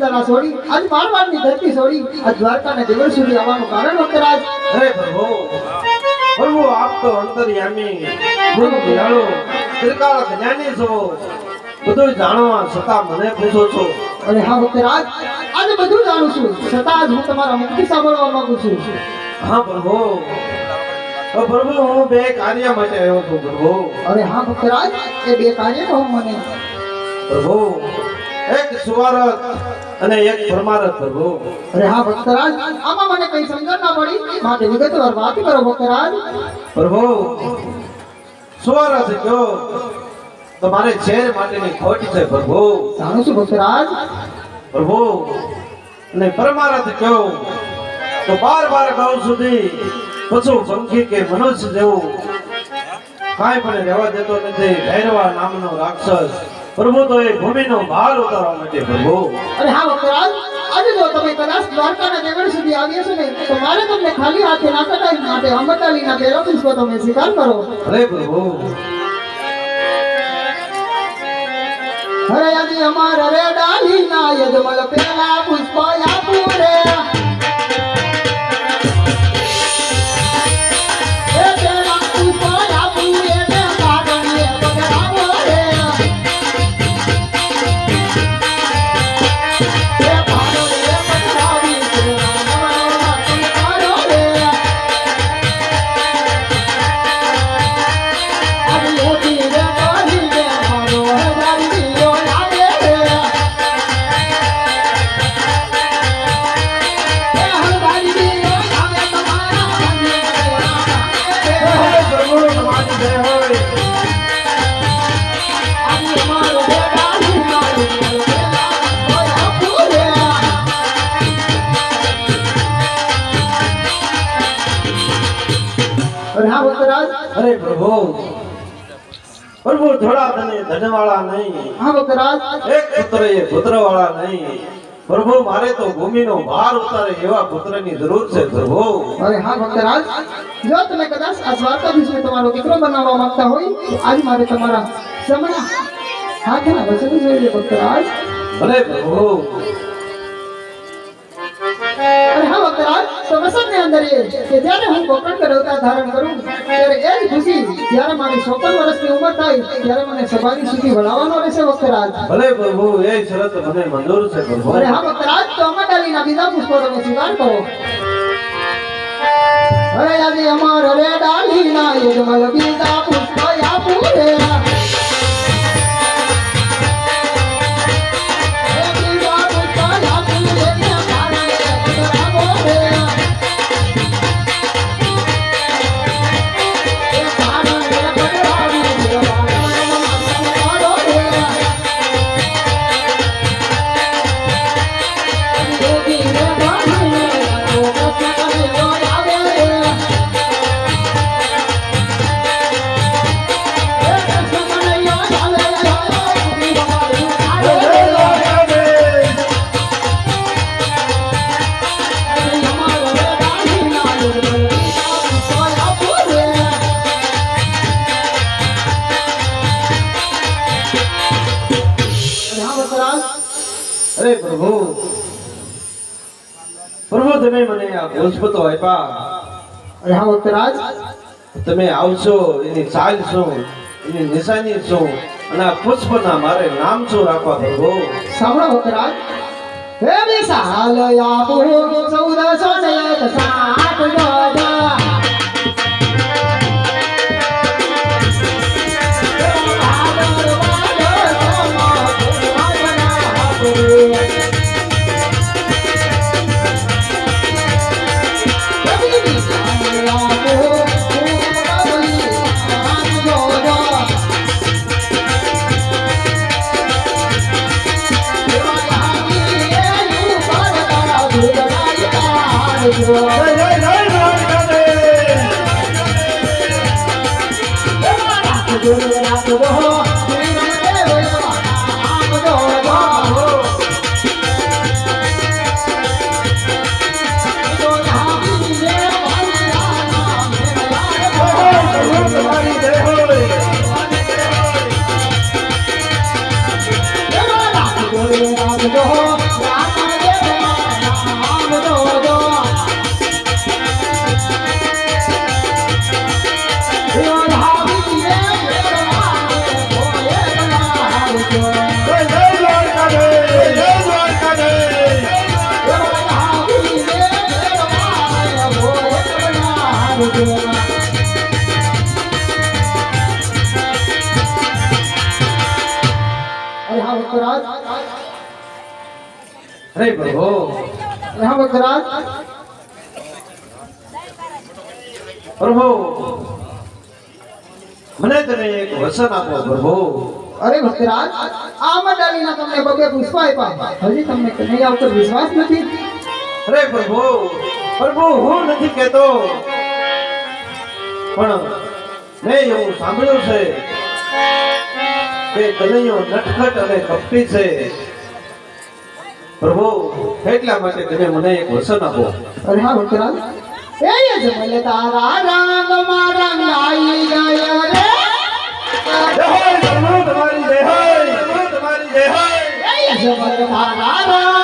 તળા છોડી આજ મારવાડની ધરતી છોડી આ દ્વારકાના દેવળ સુધી આવવાનું કારણ વક્તરાજ હે પ્રભુ પ્રભુ આપ તો અંતર્યામી ગુરુ દયાળુ ત્રિકાળ જ્ઞાની છો. બધું જાણવા છતાં મને પૂછો છો. અરે હા વક્તરાજ આજે બધું જાણું છું. છતાં હું તમારા મુખથી સાંભળવા માંગુ છું. હા પ્રભુ પ્રભુ હું બે કાર્ય માટે આવ્યો છું પ્રભુ. અરે હા ભક્તરાજ એ બે કાર્ય હું મને પ્રભુ. એક સુવારક અને એક પરમારથ પ્રભુ. અરે હા ભક્તરાજ આમાં મને કઈ સમજણ ના પડી. માટે વિગતવાર વાત કરો ભક્તરાજ. પ્રભુ સુવારથ કયો? તમારે ઝેર માટેની ખોટ છે પ્રભુ. જાણું છું ભક્તરાજ? પ્રભુ અને પરમારથ કયો? તો બાર બાર ગાઉ સુધી પશુ પંખી કે મનુષ્ય જેવું કાંઈ પણ રહેવા દેતો નથી. ભૈરવા નામનો રાક્ષસ. પ્રભુ તો એ ભૂમિનો ભાર ઉતારવા માટે પ્રભુ. અરે હા ભક્તરાજ આજે જો તમે કદાચ દ્વારકાના દેવળ સુધી આવ્યા છો ને તો મારે તમને ખાલી હાથે ના કટાઈ માટે અંબટાલીના બેરો પુષ્પ તમે સ્વીકાર કરો. હરે પ્રભુ. અરે આજે અમાર રે ડાલી ના યજમલ પેલા પ્રભુ થોડા તને ધનવાળા નહીં. હા વક્તરાજ એક પુત્ર એ પુત્ર વાળા નહીં. પ્રભુ મારે તો ભૂમિનો ભાર ઉતારે એવા પુત્રની જરૂર છે પ્રભુ. અરે હા ભક્તરાજ જો તમે કદાચ આ દ્વારકાધીશને તમારો દીકરો બનાવવા માંગતા હોય તો આજ મારે તમારા સમણા હાથના વચન જોઈએ ભક્તરાજ અરે પ્રભુ. વસંતની અંદર એ કે જ્યારે હું કોકણ કે ધારણ કરું ત્યારે એ જ ખુશી જ્યારે મારી ચોપન વર્ષની ઉંમર થાય ત્યારે મને સભાની સુધી વળાવવાનો રહેશે ભક્તરાજ ભલે પ્રભુ એ શરત મને મંજૂર છે પ્રભુ. અરે હા ભક્તરાજ તો અમરડાલીના બીજા પુષ્પો તમે સ્વીકાર કરો. અરે આજે અમાર રે ડાલીના યજમલ બીજા પુષ્પ આપું રે અરે પ્રભુ. પ્રભુ તમે મને આ ભોજપતો આપ્યા હા ઉત્તરાજ. તમે આવશો એની ચાલ શું? એની નિશાની શું? અને આ પુષ્પના મારે નામ છો રાખવા પ્રભુ? સાંભળો ઉત્તરાજ. હે બેસા હાલ આપો 1400 અરે હા વક્તરાજ અરે પ્રભુ અરે હા વક્તરાજ પ્રભુ મને તમે એક વચન આપો પ્રભુ અરે ભક્તરાજ આ મંડાલીના તમને બબે પુષ્પ આપ્યા હજી તમને કનૈયા ઉપર વિશ્વાસ નથી અરે પ્રભુ પ્રભુ હું નથી કહેતો પણ મેં એવું સાંભળ્યું છે કે કનૈયો નટખટ અને કપટી છે. પ્રભુ એટલા માટે તમે મને એક વચન આપો. અરે હા ભક્તરાજ. એ જ મને તારા રંગ મારા નાઈ ગયા રે. જય હો તમારી જય હો તમારી જય હો. એ જ મને તારા રંગ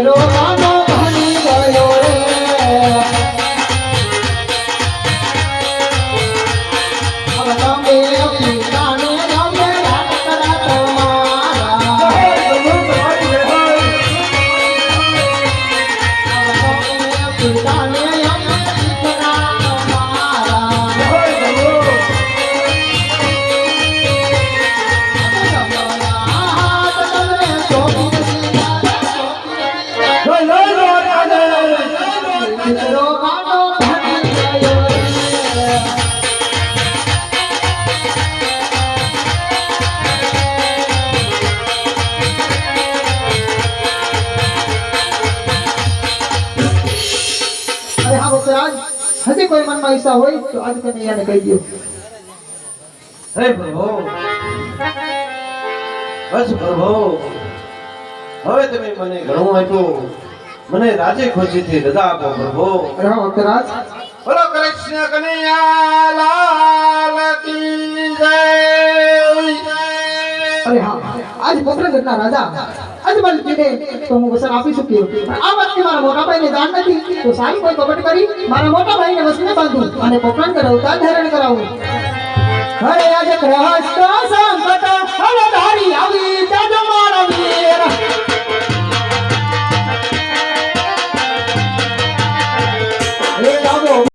Pero ઈચ્છા હોય તો આજ કનૈયાને કહી દો હે પ્રભુ. બસ પ્રભુ. હવે તમે મને ઘણું આપ્યું. મને રાજી ખુશીથી રજા આપો પ્રભુ. હા બકરાજ બોલો કૃષ્ણ કનૈયા લાલ કી જય. અરે હા આજ પોખરણગઢના રાજા અજમલ આપી શક્યો પણ આ વાતની મારા મોટા ભાઈને જાણ નથી. તો સારી કોઈ કપટ કરી મારા મોટા ભાઈને વસને બાંધું અને પોખરણગઢ અવતાર ધારણ કરાવું. હરે આજે ગ્રહસ્થ સંકટ હવે ધારી આવી.